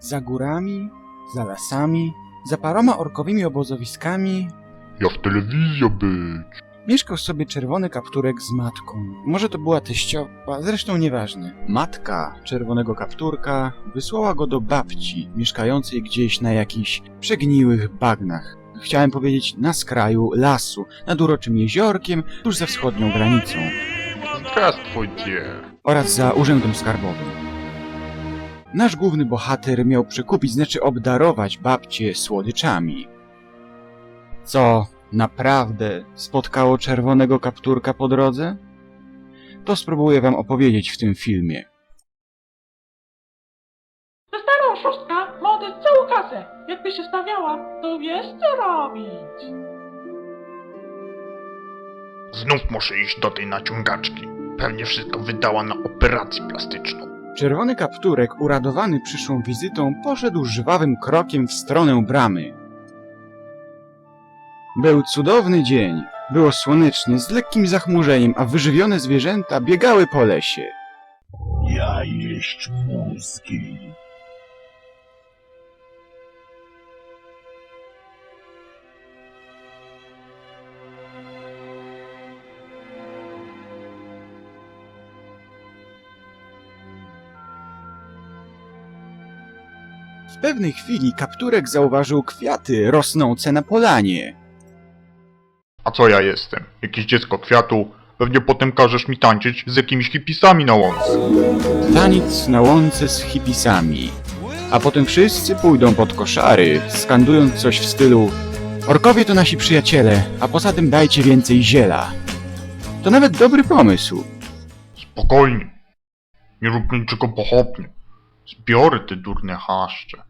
Za górami, za lasami, za paroma orkowymi obozowiskami Ja w telewizji być. mieszkał sobie czerwony kapturek z matką. Może to była teściowa, zresztą nieważne. Matka czerwonego kapturka wysłała go do babci, mieszkającej gdzieś na jakichś przegniłych bagnach. Chciałem powiedzieć na skraju lasu, nad uroczym jeziorkiem, tuż za wschodnią granicą Здравствуйте. oraz za urzędem skarbowym. Nasz główny bohater miał przekupić, znaczy obdarować babcię słodyczami. Co naprawdę spotkało czerwonego kapturka po drodze? To spróbuję wam opowiedzieć w tym filmie. Za starą szóstka ma oddać całą kasę. Jakby się stawiała, to wiesz co robić. Znów muszę iść do tej naciągaczki. Pewnie wszystko wydała na operację plastyczną. Czerwony kapturek, uradowany przyszłą wizytą, poszedł żwawym krokiem w stronę bramy. Był cudowny dzień. Było słonecznie, z lekkim zachmurzeniem, a wyżywione zwierzęta biegały po lesie. Ja jeść mózgi. Pewnej chwili kapturek zauważył kwiaty rosnące na polanie. A co ja jestem? Jakieś dziecko kwiatu? Pewnie potem każesz mi tańczyć z jakimiś hipisami na łące. Taniec na łące z hipisami. A potem wszyscy pójdą pod koszary, skandując coś w stylu Orkowie to nasi przyjaciele, a poza tym dajcie więcej ziela. To nawet dobry pomysł. Spokojnie. Nie rób niczego pochopnie. Zbiorę te durne haszcze.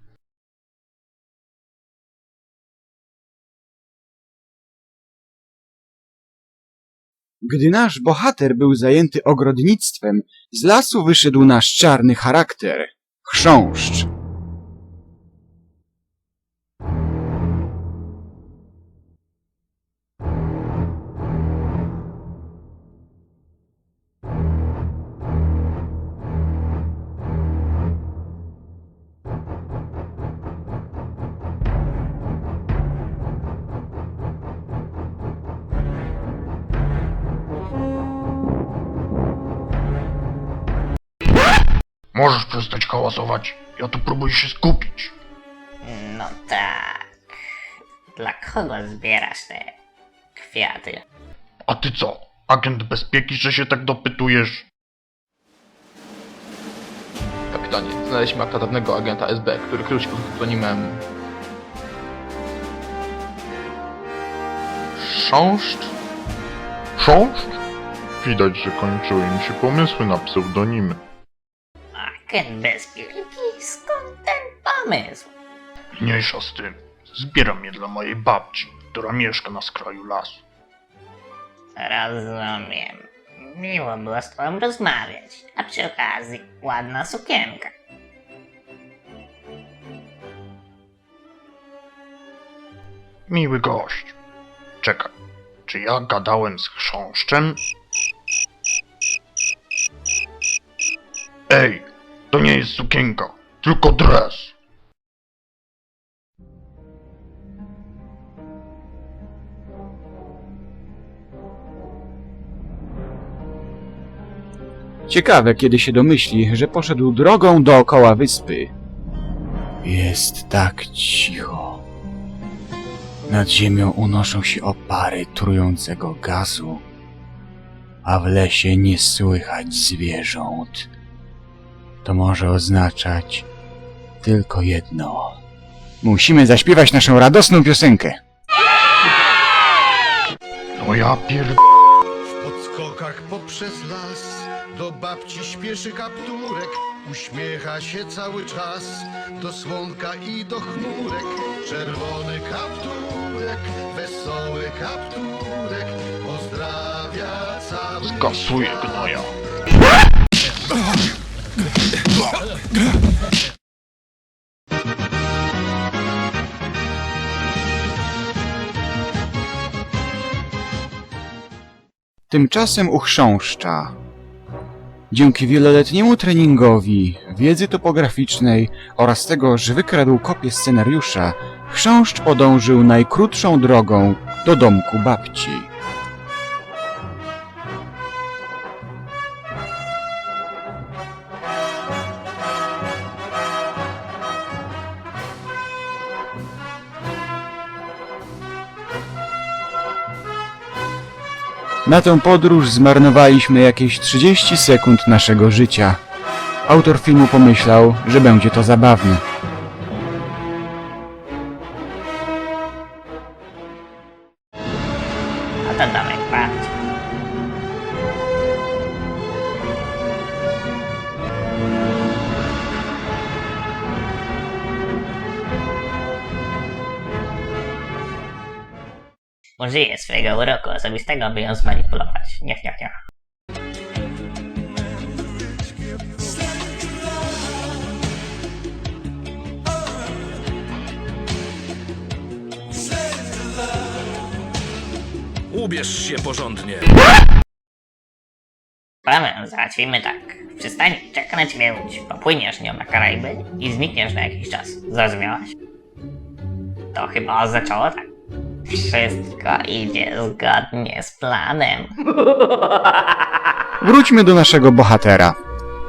Gdy nasz bohater był zajęty ogrodnictwem, z lasu wyszedł nasz czarny charakter chrząszcz. Możesz przestać hałasować. Ja tu próbuję się skupić. No tak. Dla kogo zbierasz te kwiaty? A ty co? Agent bezpieki, że się tak dopytujesz? Kapitanie, znaleźliśmy akta dawnego agenta SB, który krył się pod pseudonimem... Sząszcz? Chrząszcz? Widać, że kończyły mi się pomysły na pseudonimy. Agent bezpieki? Skąd ten pomysł? Mniejsza z tym. Zbieram je dla mojej babci, która mieszka na skraju lasu. Rozumiem. Miło było z tobą rozmawiać. A przy okazji ładna sukienka. Miły gość. Czekaj, czy ja gadałem z chrząszczem? Ej, to nie jest sukienka, tylko dres. Ciekawe, kiedy się domyśli, że poszedł drogą dookoła wyspy. Jest tak cicho. Nad ziemią unoszą się opary trującego gazu, a w lesie nie słychać zwierząt. To może oznaczać tylko jedno. Musimy zaśpiewać naszą radosną piosenkę. No ja pier... W podskokach poprzez las do babci śpieszy kapturek. Uśmiecha się cały czas do słonka i do chmurek. Czerwony kapturek, wesoły kapturek, pozdrawia cały Skasuję gnoja. Tymczasem u chrząszcza. Dzięki wieloletniemu treningowi, wiedzy topograficznej oraz tego, że wykradł kopię scenariusza, chrząszcz podążył najkrótszą drogą do domku babci. Na tę podróż zmarnowaliśmy jakieś 30 sekund naszego życia. Autor filmu pomyślał, że będzie to zabawne. A to domek babci. Użyję swojego uroku osobistego, by ją zmanipulować. Niech, niech, niech. Ubierz się porządnie. Sprawę załatwimy tak. W przystani czeka na ciebie łódź. Popłyniesz nią na Karaiby i znikniesz na jakiś czas. Zrozumiałaś? To chyba zaczęło tak. Wszystko idzie zgodnie z planem. Wróćmy do naszego bohatera.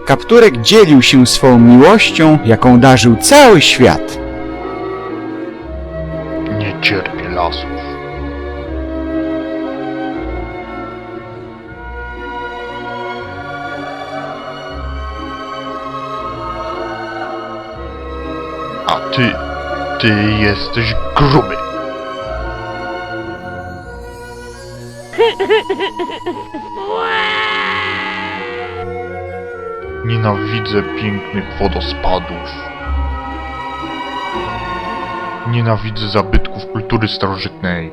Kapturek dzielił się swą miłością, jaką darzył cały świat. Nie cierpię lasów. A ty, ty jesteś gruby. Nienawidzę pięknych wodospadów. Nienawidzę zabytków kultury starożytnej.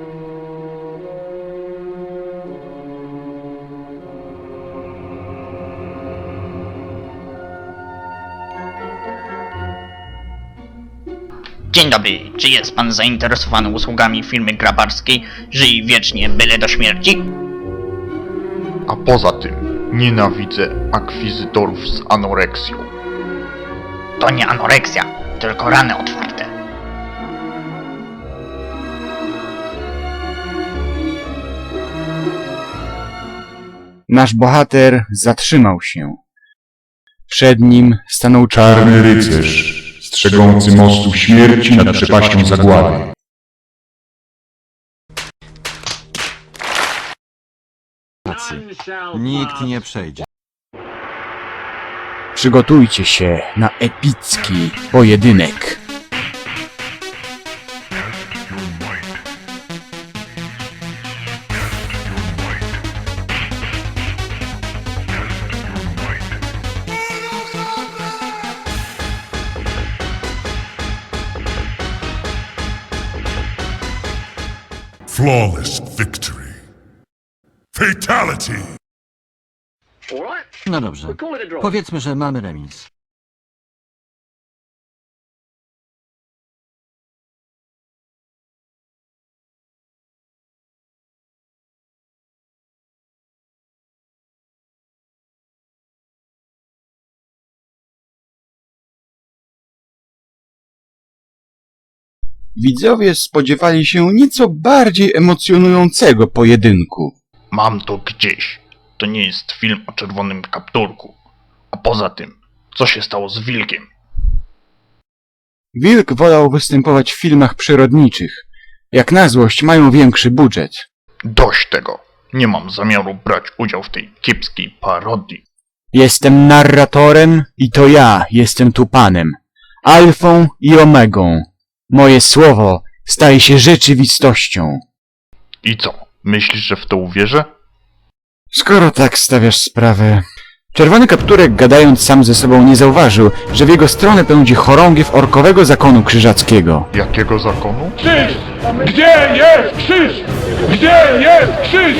Dzień dobry, czy jest pan zainteresowany usługami firmy grabarskiej Żyj wiecznie, byle do śmierci? Poza tym nienawidzę akwizytorów z anoreksją. To nie anoreksja, tylko rany otwarte. Nasz bohater zatrzymał się. Przed nim stanął Czarny rycerz, strzegący mostu śmierci nad przepaścią zagłady. Nikt nie przejdzie. Przygotujcie się na epicki pojedynek. Flawless victory. Fatality. No dobrze. Powiedzmy, że mamy remis. Widzowie spodziewali się nieco bardziej emocjonującego pojedynku. Mam to gdzieś. To nie jest film o czerwonym kapturku. A poza tym, co się stało z wilkiem? Wilk wolał występować w filmach przyrodniczych. Jak na złość mają większy budżet. Dość tego. Nie mam zamiaru brać udziału w tej kiepskiej parodii. Jestem narratorem i to ja jestem tu panem. Alfą i omegą. Moje słowo staje się rzeczywistością. I co? Myślisz, że w to uwierzę? Skoro tak stawiasz sprawę... Czerwony kapturek gadając sam ze sobą nie zauważył, że w jego stronę pędzi chorągiew orkowego zakonu krzyżackiego. Jakiego zakonu? Krzyż! Gdzie jest krzyż? Gdzie jest krzyż?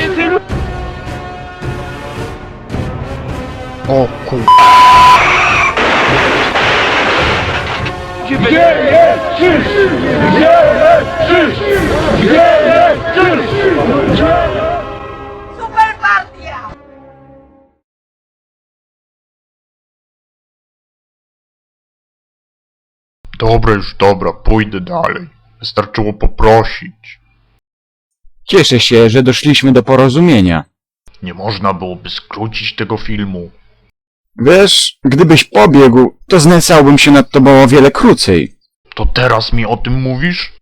O kur... Gdzie jest krzyż? Gdzie jest krzyż? Gdzie jest krzyż? Dobra już, dobra, pójdę dalej. Wystarczyło poprosić. Cieszę się, że doszliśmy do porozumienia. Nie można byłoby skrócić tego filmu. Wiesz, gdybyś pobiegł, to znęcałbym się nad tobą o wiele krócej. To teraz mi o tym mówisz?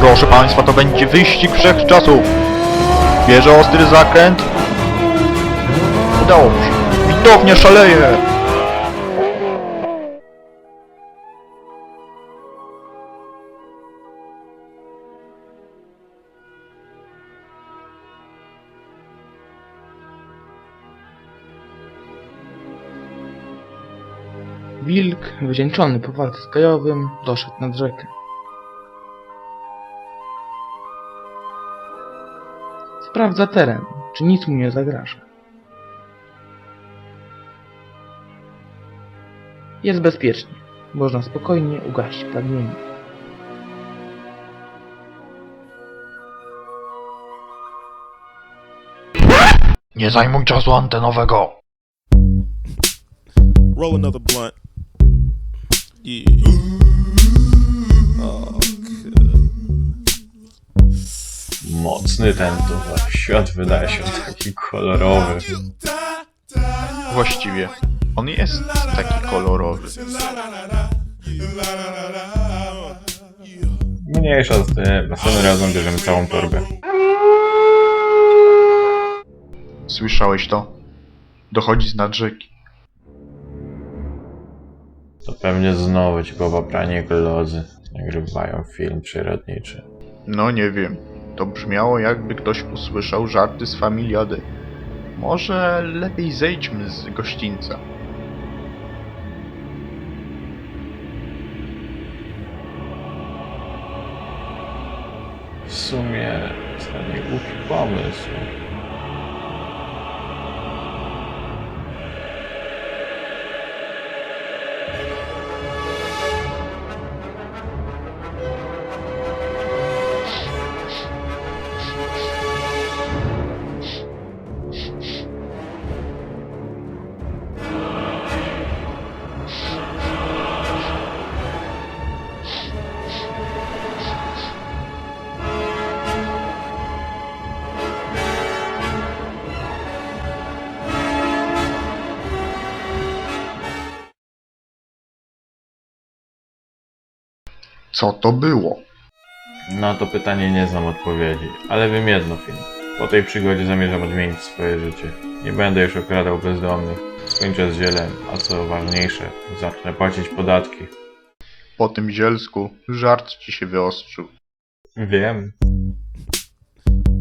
Proszę Państwa, to będzie wyścig wszechczasów. Bierze ostry zakręt. Udało mu się. Widownia szaleje. Wilk, wycieńczony po walce z Kajowym, doszedł nad rzekę. Sprawdza teren, czy nic mu nie zagraża. Jest bezpiecznie. Można spokojnie ugasić pragnienie. Nie zajmuj czasu antenowego. Roll another blunt. Yeah. Mocny ten towar. Świat wydaje się taki kolorowy. Właściwie, on jest taki kolorowy. Mniejsza z tym. Następnym razem bierzemy całą torbę. Słyszałeś to? Dochodzi z nad rzeki. To pewnie znowu ci popapranie kolodzy. Nagrywają film przyrodniczy. No nie wiem. To brzmiało jakby ktoś usłyszał żarty z familiady. Może lepiej zejdźmy z gościńca. W sumie to nie głupi pomysł. Co to było? Na to pytanie nie znam odpowiedzi, ale wiem jedno film. Po tej przygodzie zamierzam odmienić swoje życie. Nie będę już okradał bezdomnych. Skończę z zielem, a co ważniejsze, zacznę płacić podatki. Po tym zielsku żart ci się wyostrzył. Wiem.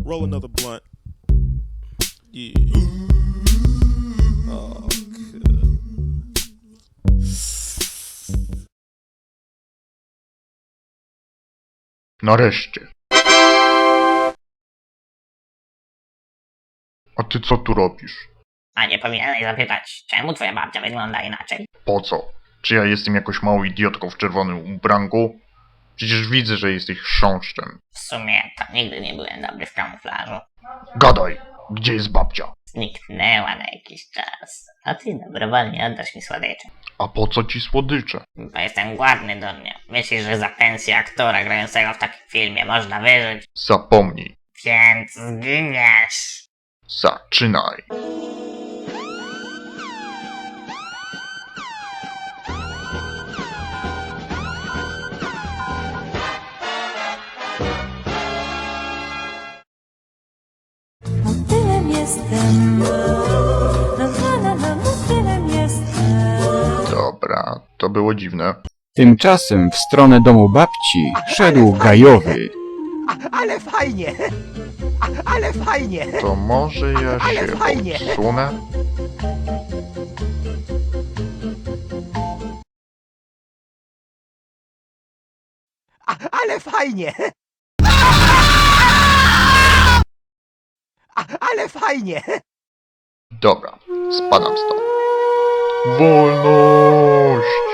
Roll another blunt. Yeah. Nareszcie. A ty co tu robisz? A nie powinieneś zapytać, czemu twoja babcia wygląda inaczej? Po co? Czy ja jestem jakąś małą idiotką w czerwonym ubranku? Przecież widzę, że jesteś chrząszczem. W sumie to nigdy nie byłem dobry w kamuflażu. Gadaj! Gdzie jest babcia? Zniknęła na jakiś czas. A ty dobrowolnie oddasz mi słodycze. A po co ci słodycze? Bo jestem głodny do mnie. Myślisz, że za pensję aktora grającego w takim filmie można wyżyć? Zapomnij. Więc zginiesz. Zaczynaj. Dziwne. Tymczasem w stronę domu babci szedł gajowy. Ale fajnie! Ale fajnie! To może ja Ale się fajnie. odsunę? Ale fajnie! Ale fajnie! Dobra, spadam stąd. Wolność!